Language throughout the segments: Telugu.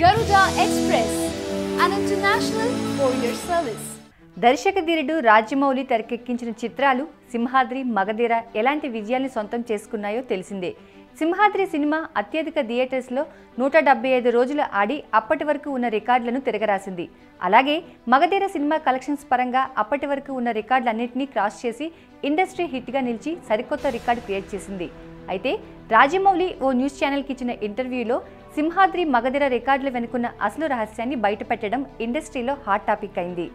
Garuda express and international courier service దర్శక ధీరుడు రాజమౌళి తెరకెక్కించిన చిత్రాలు సింహాద్రి మగధీర ఎలాంటి విజయాల్ని సొంతం చేసుకున్నాయో తెలిసిందే. సింహాద్రి సినిమా అత్యధిక థియేటర్స్లో నూట డెబ్బై ఐదు రోజులు ఆడి అప్పటి వరకు ఉన్న రికార్డులను తిరగరాసింది. అలాగే మగధీర సినిమా కలెక్షన్స్ పరంగా అప్పటి వరకు ఉన్న రికార్డులన్నింటినీ క్రాస్ చేసి ఇండస్ట్రీ హిట్గా నిలిచి సరికొత్త రికార్డు క్రియేట్ చేసింది. అయితే రాజమౌళి ఓ న్యూస్ ఛానల్కి ఇచ్చిన ఇంటర్వ్యూలో సింహాద్రి మగధిర రికార్డుల వెనుకున్న అసలు రహస్యాన్ని బయటపెట్టడం ఇండస్ట్రీలో హాట్ టాపిక్ అయింది.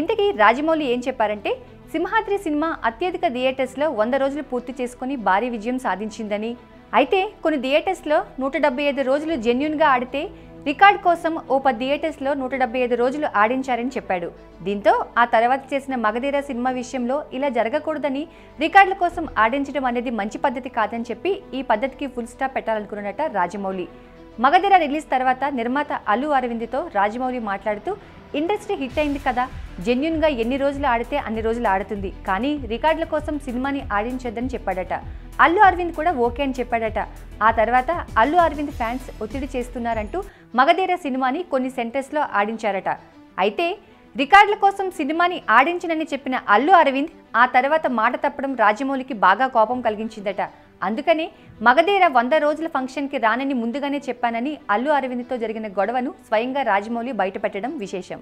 ఇంతకీ రాజమౌళి ఏం చెప్పారంటే సింహాద్రి సినిమా అత్యధిక థియేటర్స్లో వంద రోజులు పూర్తి చేసుకుని భారీ విజయం సాధించిందని. అయితే కొన్ని థియేటర్స్లో నూట డెబ్బై ఐదు రోజులు జెన్యున్గా ఆడితే రికార్డ్ కోసం ఓ పది థియేటర్స్లో నూట డెబ్బై ఐదు రోజులు ఆడించారని చెప్పాడు. దీంతో ఆ తర్వాత చేసిన మగధీర సినిమా విషయంలో ఇలా జరగకూడదని రికార్డుల కోసం ఆడించడం అనేది మంచి పద్ధతి కాదని చెప్పి ఈ పద్ధతికి ఫుల్ స్టాప్ పెట్టాలనుకున్నట రాజమౌళి. మగధీర రిలీజ్ తర్వాత నిర్మాత అల్లు అరవింద్తో రాజమౌళి మాట్లాడుతూ ఇండస్ట్రీ హిట్ అయింది కదా. జెన్యున్గా ఎన్ని రోజులు ఆడితే అన్ని రోజులు ఆడుతుంది. కానీ రికార్డుల కోసం సినిమాని ఆడించొద్దని చెప్పాడట. అల్లు అరవింద్ కూడా ఓకే అని చెప్పాడట. ఆ తర్వాత అల్లు అరవింద్ ఫ్యాన్స్ ఒత్తిడి చేస్తున్నారంటూ మగధీర సినిమాని కొన్ని సెంటర్స్లో ఆడించారట. అయితే రికార్డుల కోసం సినిమాని ఆడించనని చెప్పిన అల్లు అరవింద్ ఆ తర్వాత మాట తప్పడం రాజమౌళికి బాగా కోపం కలిగించిందట. అందుకనే మగధీర వంద రోజుల ఫంక్షన్కి రానని ముందుగానే చెప్పానని అల్లు అరవింద్తో జరిగిన గొడవను స్వయంగా రాజమౌళి బయటపెట్టడం విశేషం.